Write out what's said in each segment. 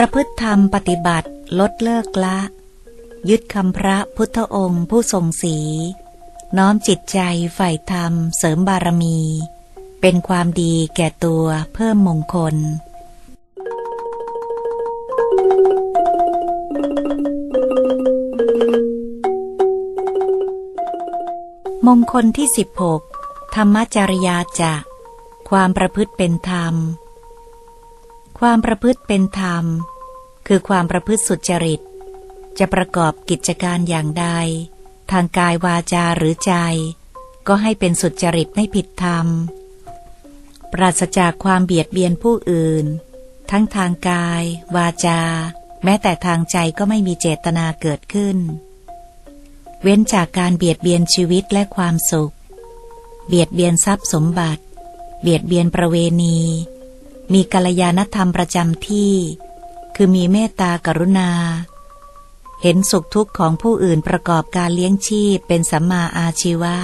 ประพฤติธรรมปฏิบัติลดเลิกละ ยึดคำพระพุทธองค์ผู้ทรงศีน้อมจิตใจใฝ่ธรรมเสริมบารมี เป็นความดีแก่ตัวเพิ่มมงคล มงคลที่สิบหกธรรมจริยาจะ ความประพฤติเป็นธรรม ความประพฤติเป็นธรรม คือความประพฤติสุจริต จะประกอบกิจการอย่างใด ทางกายวาจาหรือใจ ก็ให้เป็นสุจริตไม่ผิดธรรม ปราศจากความเบียดเบียนผู้อื่น ทั้งทางกาย วาจา แม้แต่ทางใจก็ไม่มีเจตนาเกิดขึ้น เว้นจากการเบียดเบียนชีวิตและความสุข เบียดเบียนทรัพย์สมบัติ เบียดเบียนประเวณี มีกัลยาณธรรมประจำที่ คือมีเมตตากรุณา เห็นสุขทุกข์ของผู้อื่นประกอบการเลี้ยงชีพเป็นสัมมาอาชีวะ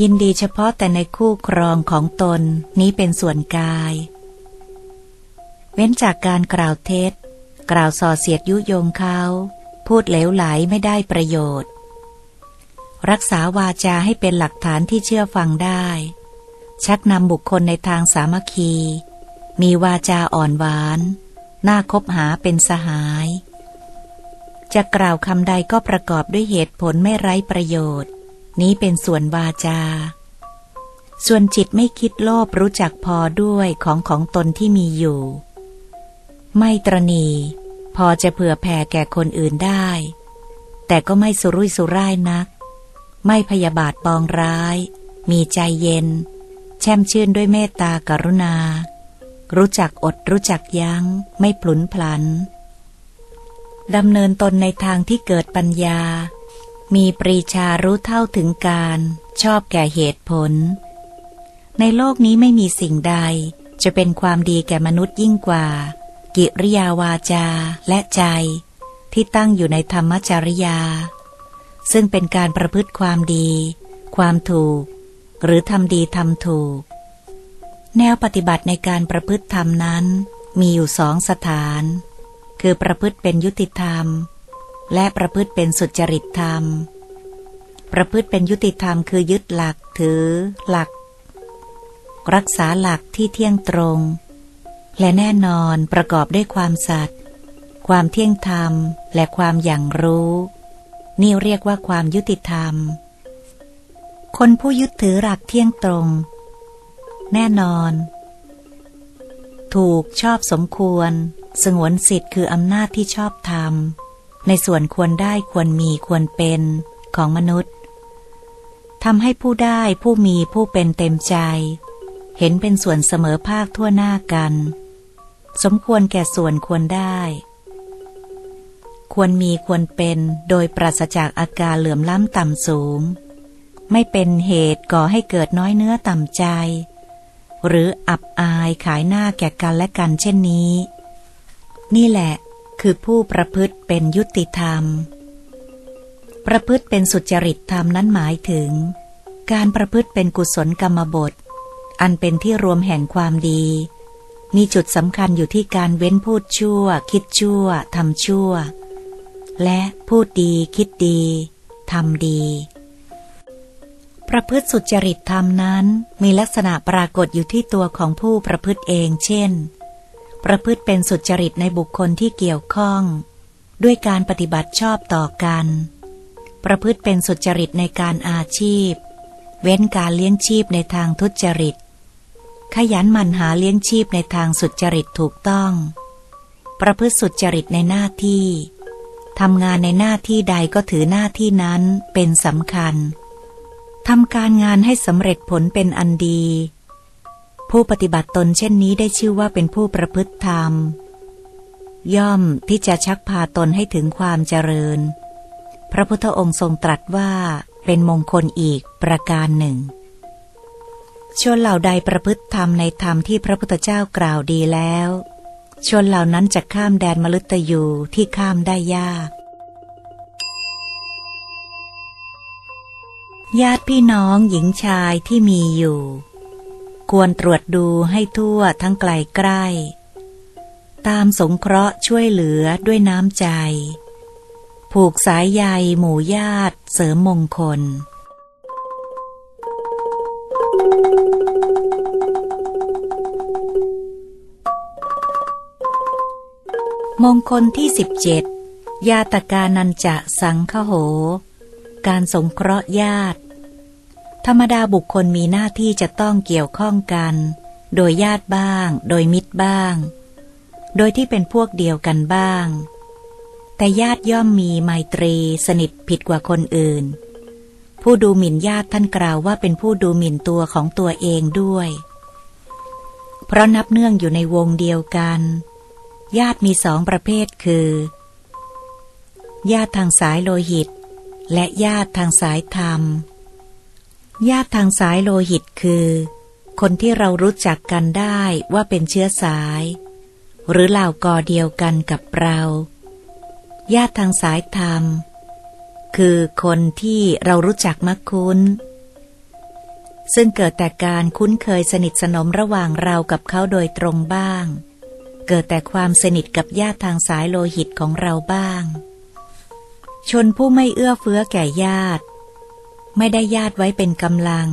ยินดีเฉพาะแต่ในคู่ครองของตนนี้เป็นส่วนกาย เว้นจากการกล่าวเท็จ กล่าวส่อเสียดยุยงเขา พูดเหลวไหลไม่ได้ประโยชน์ รักษาวาจาให้เป็นหลักฐานที่เชื่อฟังได้ ชักนำบุคคลในทางสามัคคี มีวาจาอ่อนหวาน น่าคบหาเป็นสหาย จะกล่าวคำใดก็ประกอบด้วยเหตุผลไม่ไร้ประโยชน์ นี้เป็นส่วนวาจา ส่วนจิตไม่คิดโลภรู้จักพอด้วยของของตนที่มีอยู่ ไม่ตรณีพอจะเผื่อแผ่แก่คนอื่นได้ แต่ก็ไม่สุรุ่ยสุร่ายนัก ไม่พยาบาทปองร้าย มีใจเย็น แช่มชื่นด้วยเมตตากรุณา รู้จักอดรู้จักยัง้ง ไม่พลุนพลันดำเนินตนในทางที่เกิดปัญญา มีปรีชารู้เท่าถึงการ ชอบแก่เหตุผล ในโลกนี้ไม่มีสิ่งใด จะเป็นความดีแก่มนุษย์ยิ่งกว่า กิริยาวาจาและใจที่ตั้งอยู่ในธรรมจริยา ซึ่งเป็นการประพฤติความดี ความถูก หรือทำดีทำถูก แนวปฏิบัติในการประพฤติธรรมนั้น มีอยู่สองสถาน คือประพฤติเป็นยุติธรรม และประพฤติเป็นสุจริตธรรม ประพฤติเป็นยุติธรรมคือยึดหลักถือ หลัก รักษาหลักที่เที่ยงตรง และแน่นอนประกอบด้วยความสัตย์ความเที่ยงธรรมและความอย่างรู้ นี่เรียกว่าความยุติธรรม คนผู้ยึดถือหลักเที่ยงตรง แน่นอน ถูกชอบสมควร สงวนสิทธิ์คืออำนาจที่ชอบธรรมในส่วนควรได้ควรมีควรเป็นของมนุษย์ทำให้ผู้ได้ผู้มีผู้เป็นเต็มใจ เห็นเป็นส่วนเสมอภาคทั่วหน้ากัน สมควรแก่ส่วนควรได้ ควรมีควรเป็นโดยปราศจากอาการเหลื่อมล้ำต่ำสูง ไม่เป็นเหตุก่อให้เกิดน้อยเนื้อต่ำใจ หรืออับอายขายหน้าแก่กันและกันเช่นนี้ นี่แหละคือผู้ประพฤติเป็นยุติธรรม ประพฤติเป็นสุจริตธรรมนั้นหมายถึง การประพฤติเป็นกุศลกรรมบท อันเป็นที่รวมแห่งความดี มีจุดสำคัญอยู่ที่การเว้นพูดชั่ว คิดชั่วทำชั่ว และพูดดีคิดดีทำดี ประพฤติสุจริตธรรมนั้น มีลักษณะปรากฏอยู่ที่ตัวของผู้ประพฤติเอง เช่น ประพฤติเป็นสุจริตในบุคคลที่เกี่ยวข้อง ด้วยการปฏิบัติชอบต่อกัน ประพฤติเป็นสุจริตในการอาชีพ เว้นการเลี้ยงชีพในทางทุจริต ขยันหมั่นหาเลี้ยงชีพในทางสุจริตถูกต้อง ประพฤติสุจริตในหน้าที่ทำงานในหน้าที่ใดก็ถือหน้าที่นั้นเป็นสำคัญ ทำการงานให้สำเร็จผลเป็นอันดี ผู้ปฏิบัติตนเช่นนี้ได้ชื่อว่าเป็นผู้ประพฤติธรรม ย่อมที่จะชักพาตนให้ถึงความเจริญ พระพุทธองค์ทรงตรัสว่าเป็นมงคลอีกประการหนึ่งชนเหล่าใดประพฤติธรรมในธรรมที่พระพุทธเจ้ากล่าวดีแล้ว ชนเหล่านั้นจะข้ามแดนมฤตยูที่ข้ามได้ยาก ญาติพี่น้องหญิงชายที่มีอยู่ ควรตรวจดูให้ทั่วทั้งไกลใกล้ ตามสงเคราะห์ช่วยเหลือด้วยน้ำใจ ผูกสายใยหมู่ญาติเสริมมงคล มงคลที่สิบเจ็ดยาตกานันจะสังคโห การสงเคราะห์ญาติ ธรรมดาบุคคลมีหน้าที่จะต้องเกี่ยวข้องกัน โดยญาติบ้าง โดยมิตรบ้าง โดยที่เป็นพวกเดียวกันบ้าง แต่ญาติย่อมมีไมตรีสนิทผิดกว่าคนอื่น ผู้ดูหมิ่นญาติท่านกล่าวว่าเป็นผู้ดูหมิ่นตัวของตัวเองด้วย เพราะนับเนื่องอยู่ในวงเดียวกัน ญาติมีสองประเภทคือ ญาติทางสายโลหิต และญาติทางสายธรรม ญาติทางสายโลหิตคือ คนที่เรารู้จักกันได้ว่าเป็นเชื้อสาย หรือเหล่ากอเดียวกันกับเรา ญาติทางสายธรรม คือคนที่เรารู้จักมักคุ้น ซึ่งเกิดแต่การคุ้นเคยสนิทสนมระหว่างเรากับเขาโดยตรงบ้าง เกิดแต่ความสนิทกับญาติทางสายโลหิตของเราบ้าง ชนผู้ไม่เอื้อเฟื้อแก่ญาติ ไม่ได้ญาติไว้เป็นกำลัง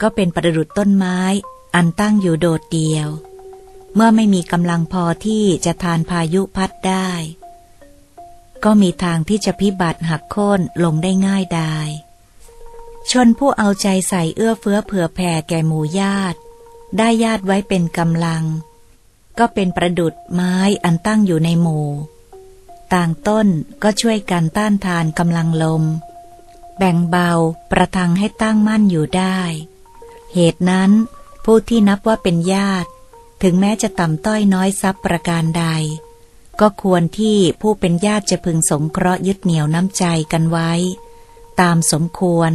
ก็เป็นประดุดต้นไม้ อันตั้งอยู่โดดเดียว เมื่อไม่มีกำลังพอที่จะทานพายุพัดได้ ก็มีทางที่จะพิบัติหักโค่นลงได้ง่ายได้ชนผู้เอาใจใส่เอื้อเฟื้อเผื่อแผ่แก่หมู่ญาติ ได้ญาติไว้เป็นกำลัง ก็เป็นประดุดไม้อันตั้งอยู่ในหมู่ ต่างต้นก็ช่วยกันต้านทานกำลังลม แบ่งเบาประทังให้ตั้งมั่นอยู่ได้ เหตุนั้น ผู้ที่นับว่าเป็นญาติ ถึงแม้จะต่ำต้อยน้อยทรัพย์ประการใด ก็ควรที่ผู้เป็นญาติจะพึงสงเคราะห์ยึดเหนี่ยวน้ำใจกันไว้ ตามสมควร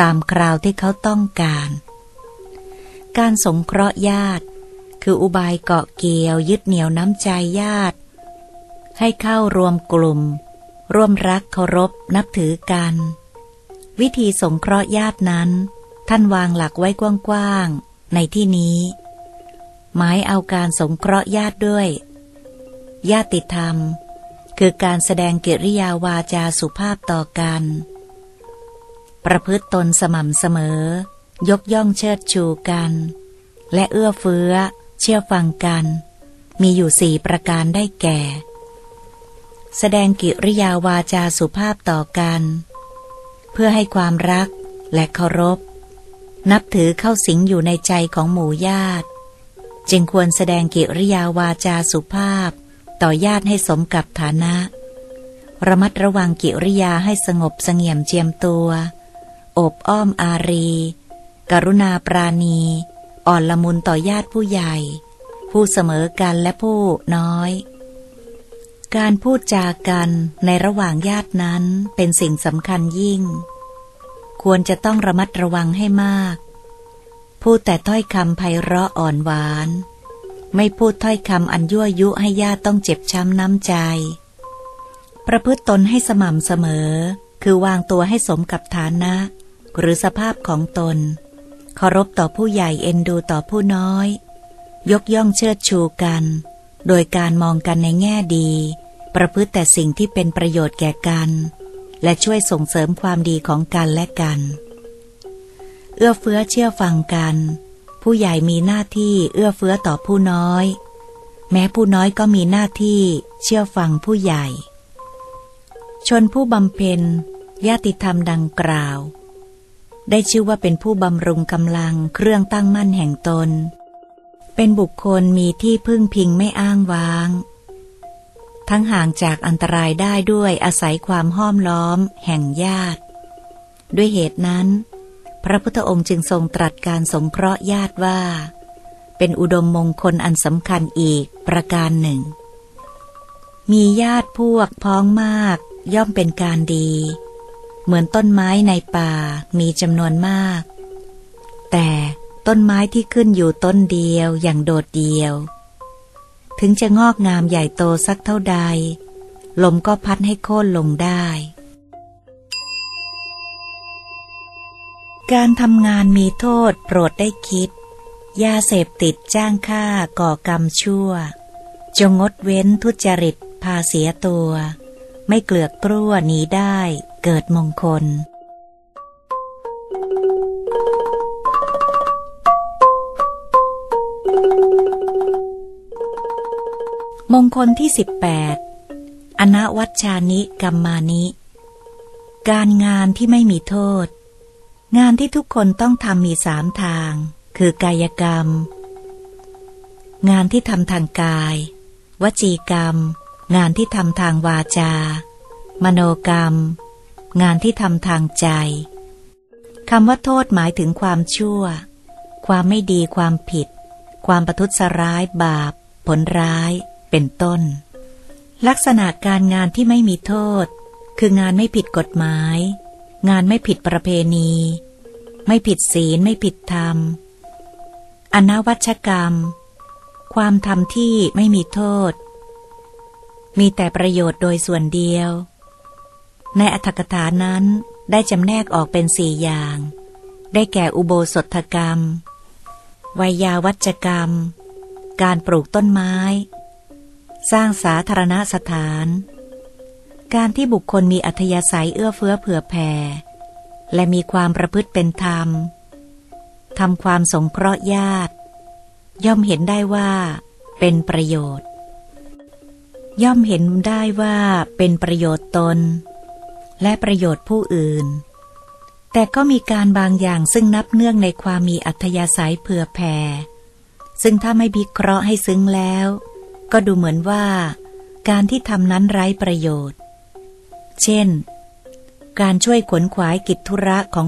ตามคราวที่เขาต้องการ การสงเคราะห์ญาติ คืออุบายเกาะเกี่ยวยึดเหนี่ยวน้ำใจญาติ ให้เข้ารวมกลุ่ม ร่วมรักเคารพนับถือกัน วิธีสงเคราะห์ญาตินั้น ท่านวางหลักไว้กว้างๆในที่นี้ หมายเอาการสงเคราะห์ญาติด้วย ญาติธรรม คือการแสดงกิริยาวาจาสุภาพต่อกัน ประพฤติตนสม่ำเสมอ ยกย่องเชิดชูกัน และเอื้อเฟื้อ เชื่อฟังกัน มีอยู่สี่ประการได้แก่ แสดงกิริยาวาจาสุภาพต่อกัน เพื่อให้ความรักและเคารพ นับถือเข้าสิงอยู่ในใจของหมู่ญาติ จึงควรแสดงกิริยาวาจาสุภาพ ต่อญาติให้สมกับฐานะ ระมัดระวังกิริยาให้สงบสงเงียมเจียมตัว อบอ้อมอารี กรุณาปราณี อ่อนละมุนต่อญาติผู้ใหญ่ ผู้เสมอกันและผู้น้อย การพูดจากันในระหว่างญาตินั้นเป็นสิ่งสำคัญยิ่ง ควรจะต้องระมัดระวังให้มาก พูดแต่ถ้อยคำไพเราะอ่อนหวาน ไม่พูดถ้อยคำอันยั่วยุให้ญาติต้องเจ็บช้ำน้ำใจ ประพฤติตนให้สม่ำเสมอ คือวางตัวให้สมกับฐานะ หรือสภาพของตนเคารพต่อผู้ใหญ่เอ็นดูต่อผู้น้อย ยกย่องเชิดชูกัน โดยการมองกันในแง่ดี ประพฤติแต่สิ่งที่เป็นประโยชน์แก่กัน และช่วยส่งเสริมความดีของกันและกัน เอื้อเฟื้อเชื่อฟังกัน ผู้ใหญ่มีหน้าที่เอื้อเฟื้อต่อผู้น้อย แม้ผู้น้อยก็มีหน้าที่เชื่อฟังผู้ใหญ่ ชนผู้บำเพ็ญญาติธรรมดังกล่าว ได้ชื่อว่าเป็นผู้บำรุงกำลังเครื่องตั้งมั่นแห่งตน เป็นบุคคลมีที่พึ่งพิงไม่อ้างว้าง ทั้งห่างจากอันตรายได้ด้วยอาศัยความห้อมล้อม แห่งญาติ ด้วยเหตุนั้น พระพุทธองค์จึงทรงตรัสการสงเคราะห์ญาติว่า เป็นอุดมมงคลอันสำคัญอีกประการหนึ่ง มีญาติพวกพ้องมาก ย่อมเป็นการดี เหมือนต้นไม้ในป่ามีจำนวนมาก แต่ต้นไม้ที่ขึ้นอยู่ต้นเดียวอย่างโดดเดียว ถึงจะงอกงามใหญ่โตสักเท่าใด ลมก็พัดให้โค่นลงได้ การทำงานมีโทษโปรดได้คิด ยาเสพติดจ้างฆ่าก่อกรรมชั่ว จงงดเว้นทุจริตพาเสียตัว ไม่เกลือกกลั้วหนีได้เกิดมงคล มงคลที่สิบแปดอนวัชชานิกรรมานิ การงานที่ไม่มีโทษ งานที่ทุกคนต้องทำมีสามทาง คือกายกรรม งานที่ทำทางกาย วจีกรรม งานที่ทำทางวาจา มโนกรรม งานที่ทำทางใจคำว่าโทษหมายถึงความชั่ว ความไม่ดีความผิด ความประทุษร้ายบาป ผลร้าย เป็นต้น ลักษณะการงานที่ไม่มีโทษ คืองานไม่ผิดกฎหมาย งานไม่ผิดประเพณี ไม่ผิดศีลไม่ผิดธรรม อนวัชกรรม ความทำที่ไม่มีโทษ มีแต่ประโยชน์โดยส่วนเดียว ในอัธกถานั้นได้จำแนกออกเป็นสี่อย่าง ได้แก่อุโบสถกรรมวิยาวัจกรรม การปลูกต้นไม้ สร้างสาธารณสถาน การที่บุคคลมีอัธยาศัยเอื้อเฟื้อเผื่อแผ่ และมีความประพฤติเป็นธรรมทำความสงเคราะห์ญาติ ย่อมเห็นได้ว่า เป็นประโยชน์ ย่อมเห็นได้ว่าเป็นประโยชน์ตน และประโยชน์ผู้อื่น แต่ก็มีการบางอย่างซึ่งนับเนื่องในความมีอัธยาศัยเผื่อแผ่ซึ่งถ้าไม่พิเคราะห์ให้ซึ้งแล้ว ก็ดูเหมือนว่า การที่ทำนั้นไร้ประโยชน์ เช่น การช่วยขนขวายกิจธุระของ